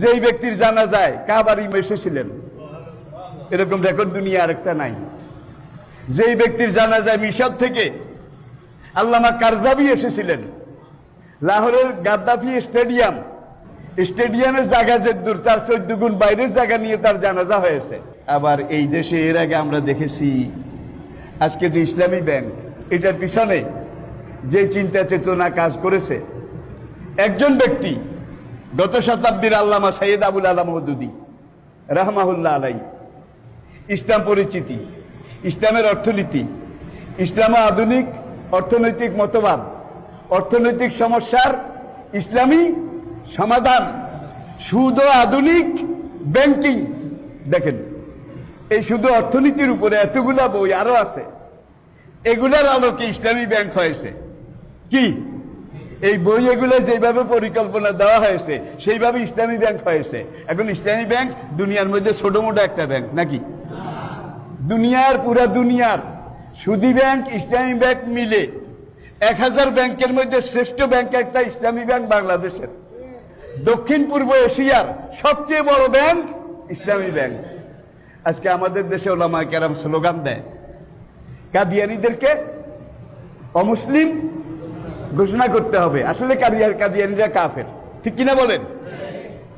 যেই ব্যক্তির জানা যায় কাবার ইমাম এসেছিলেন, এরকম রেকর্ড দুনিয়া আরেকটা নাই। যেই ব্যক্তির জানা যায় মিশর থেকে আল্লামা কারজাবি এসেছিলেন, লাহোরের গাদ্দাফি স্টেডিয়াম, স্টেডিয়ামের জায়গা যে দূর, তার চোদ্দ গুণ বাইরের জায়গা নিয়ে তার জানাজা হয়েছে। আবার এই দেশে এর আগে আমরা দেখেছি, আজকে যে ইসলামী ব্যাংক, এটার পিছনে যে চিন্তা চেতনা কাজ করেছে, একজন ব্যক্তি গত শতাব্দীর আল্লামা সৈয়দ আবুল আলম মদুদি, রাহমাহুল্লাহ আলাই। ইসলাম পরিচিতি, ইসলামের অর্থনীতি, ইসলাম আধুনিক অর্থনৈতিক মতবাদ, অর্থনৈতিক সমস্যার ইসলামী সমাধান, সুদ আধুনিক ব্যাংকিং। দেখেন, এই শুধু অর্থনীতির উপরে এতগুলা বই আরও আছে। এগুলার আলোকে ইসলামী ব্যাংক হয়েছে। কি? এই বই এগুলো যেভাবে পরিকল্পনা দেওয়া হয়েছে, সেইভাবে ইসলামী ব্যাংক হয়েছে। এখন ইসলামী ব্যাংক দুনিয়ার মধ্যে ছোট মোটো একটা ব্যাংক, নাকি? দুনিয়ার, পুরা দুনিয়ার। সুদি ব্যাংক, ইসলামী ব্যাংক মিলে এক হাজার ব্যাংকের মধ্যে শ্রেষ্ঠ ব্যাংক একটা ইসলামী ব্যাংক বাংলাদেশের। দক্ষিণ পূর্ব এশিয়ার সবচেয়ে বড় ব্যাংক ইসলামী ব্যাংক। আজকে আমাদের দেশে ওলামা কেরাম স্লোগান দেয়, কাদিয়ানিদেরকে অমুসলিম ঘোষণা করতে হবে। আসলে কাদিয়ার কাদিয়ানিরা কাফের। ঠিক কিনা বলেন?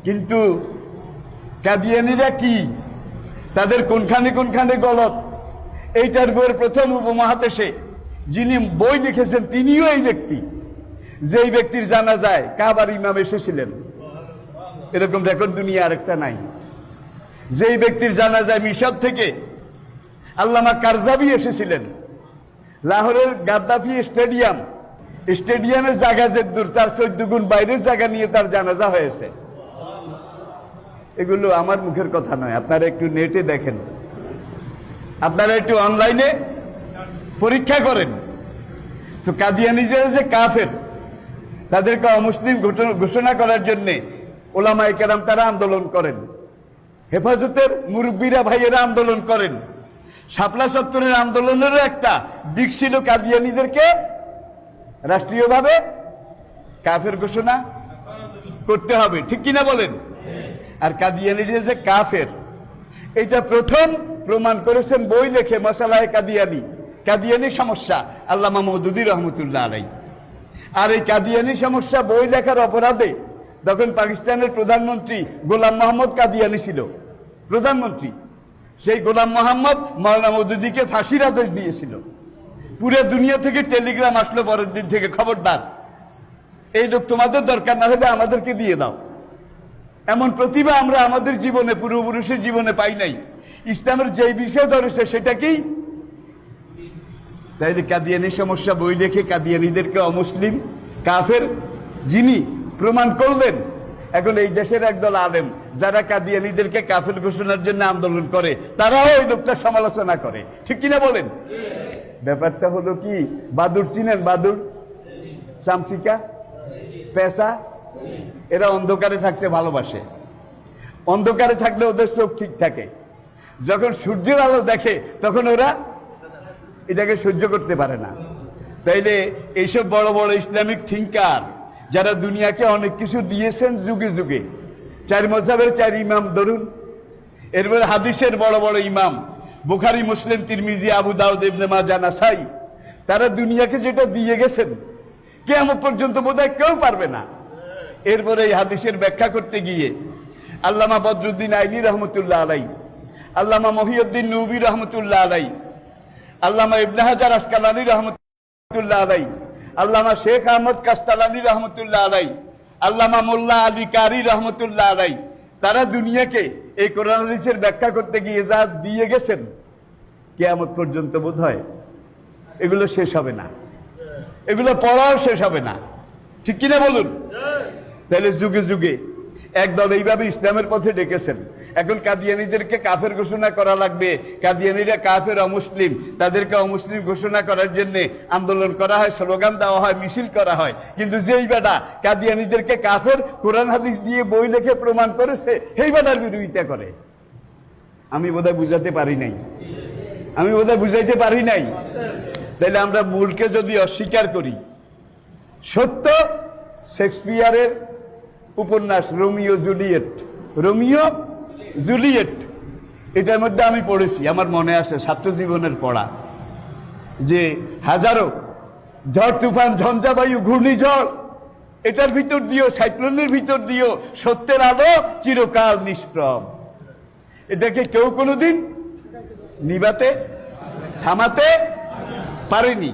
কিন্তু কাদিয়ানিরা কি? তাদের কোনখানে কোনখানে গলত? এইটার বইয়ের প্রথম উপমহাদেশে যিনি বই লিখেছেন, তিনিও এই ব্যক্তি। যেই ব্যক্তির জানা যায়, কাবার ইমাম এসেছিলেন। এরকম রেকর্ড দুনিয়া আরেকটা নাই। যেই ব্যক্তির জানা যায়, মিশর থেকে আল্লামা কারজাবি এসেছিলেন। লাহোরের গাদ্দাফি স্টেডিয়াম। স্টেডিয়ামের জায়গা যে দূর, তার চোদ্দ গুণ বাইরের জায়গা নিয়ে তার জানাজা হয়েছে। এগুলো আমার মুখের কথা নয়, আপনারা একটু নেটে দেখেন। আপনারা একটু অনলাইনে পরীক্ষা করেন। তো কাদিয়ানিজরা যে কাফের, তাদেরকে অমুসলিম ঘোষণা- করার জন্য ওলামাই কেরাম তারা আন্দোলন করেন। হেফাজতের মুরব্বীরা, ভাইয়েরা আন্দোলন করেন। শাপলা সত্তরের আন্দোলনেরও একটা দিক ছিল কাদিয়ানিদেরকে রাষ্ট্রীয়ভাবে কাফের ঘোষণা করতে হবে। ঠিক কিনা বলেন? আর কাদিয়ানিরা যে কাফের এটা প্রথম প্রমাণ করেছেন বই লেখে মশালায় কাদিয়ানি। কাদিয়ানি সমস্যা আল্লামা মৌদুদি রহমতুল্লাহ আলাই। আর এই কাদিয়ানি সমস্যা বই লেখার অপরাধে তখন পাকিস্তানের প্রধানমন্ত্রী গোলাম মোহাম্মদ কাদিয়ানি ছিল। প্রধানমন্ত্রী সেই গোলাম মোহাম্মদ মৌলানা মৌদুদিকে ফাঁসির আদেশ দিয়েছিল। পুরো দুনিয়া থেকে টেলিগ্রাম আসলো পরের দিন থেকে, খবরদার। এই লোক তোমাদের দরকার, না হলে আমাদেরকে দিয়ে দাও। এমন প্রতিভা আমরা আমাদের জীবনে, পূর্বপুরুষের জীবনে পাই নাই। ইসলামের যেই বিষয় ধরেছে সেটা কি? তাইলে কাদিয়ানি সমস্যা, বই লেখে কাদিয়ানিদেরকে অমুসলিম, কাফের, যিনি প্রমাণ করলেন, এখন এই দেশের একদল আলেম, যারা কাদিয়ানিদেরকে কাফের ঘোষণার জন্য আন্দোলন করে, তারাও এই লোকটা সমালোচনা করে। ঠিক কিনা বলেন? ব্যাপারটা হলো কি? বাদুর চিনেন? বাদুর চামচিকা পেশা? এরা অন্ধকারে থাকতে ভালোবাসে। অন্ধকারে থাকলে ওদের চোখ ঠিক থাকে। যখন সূর্যের আলো দেখে, তখন ওরা এটাকে সহ্য করতে পারে না। তাইলে এইসব বড় বড় ইসলামিক থিঙ্কার যারা দুনিয়াকে অনেক কিছু দিয়েছেন যুগে যুগে, চার মজাবের চার ইমাম ধরুন, এরপরে হাদিসের বড় বড় ইমাম বুখারি, মুসলিম, তিরমিজি, আবু দাউদ, ইবনে মাজা নাসাই, তারা দুনিয়াকে যেটা দিয়ে গেছেন কেমন পর্যন্ত বোধহয় কেউ পারবে না। এরপরে এই হাদিসের ব্যাখ্যা করতে গিয়ে আল্লামা বদরুদ্দিন আইনি রহমতুল্লাহ আলাই আল্লামা মহিউদ্দিন নবী রহমতুল্লাহ আলাই আল্লামা ইবনে হাজার আসকালানি রহমতুল্লাহ আলাই আল্লামা শেখ আহমদ কাস্তালানি রহমতুল্লাহ আলাই আল্লামা মোল্লা আলী কারি রহমতুল্লাহ আলাই তারা দুনিয়াকে এই কোরআন হাদিসের ব্যাখ্যা করতে গিয়ে যা দিয়ে গেছেন, কেয়ামত পর্যন্ত বোধ হয় এগুলো শেষ হবে না। এগুলো পড়াও শেষ হবে না। ঠিক কিনা বলুন? তাহলে যুগে যুগে একদল এইভাবে ইসলামের পথে ডেকেছেন। এখন কাদিয়ানিদেরকে কাফের ঘোষণা করা লাগবে। কাদিয়ানিরা কাফের অমুসলিম। তাদেরকে অমুসলিম ঘোষণা করার জন্য আন্দোলন করা হয়, স্লোগান দেওয়া হয়, মিছিল করা হয়। কিন্তু যেই বেটা কাদিয়ানিদেরকে কাফের কোরআন হাদিস দিয়ে বই লেখে প্রমাণ করেছে, সেই বেটার বিরোধিতা করে। আমি বোধহয় বুঝাতে পারি নাই। আমি বোধহয় বুঝাইতে পারি নাই। তাহলে আমরা মূলকে যদি অস্বীকার করি, সত্য শেক্সপিয়ারের উপন্যাস রোমিও জুলিয়েট। Romeo Juliet. এটার মধ্যে আমি পড়েছি, আমার মনে আছে ছাত্র জীবনের পড়া। যে হাজারো ঝড়, তুফান, ঝঞ্ঝাবায়ু, ঘূর্ণিঝড়, এটার ভিতর দিও সাইক্লোনের ভিতর দিও সত্যের আলো চিরকাল নিষ্প্রভ এটাকে কেউ কোনোদিন নিবাতে, থামাতে পারেনি।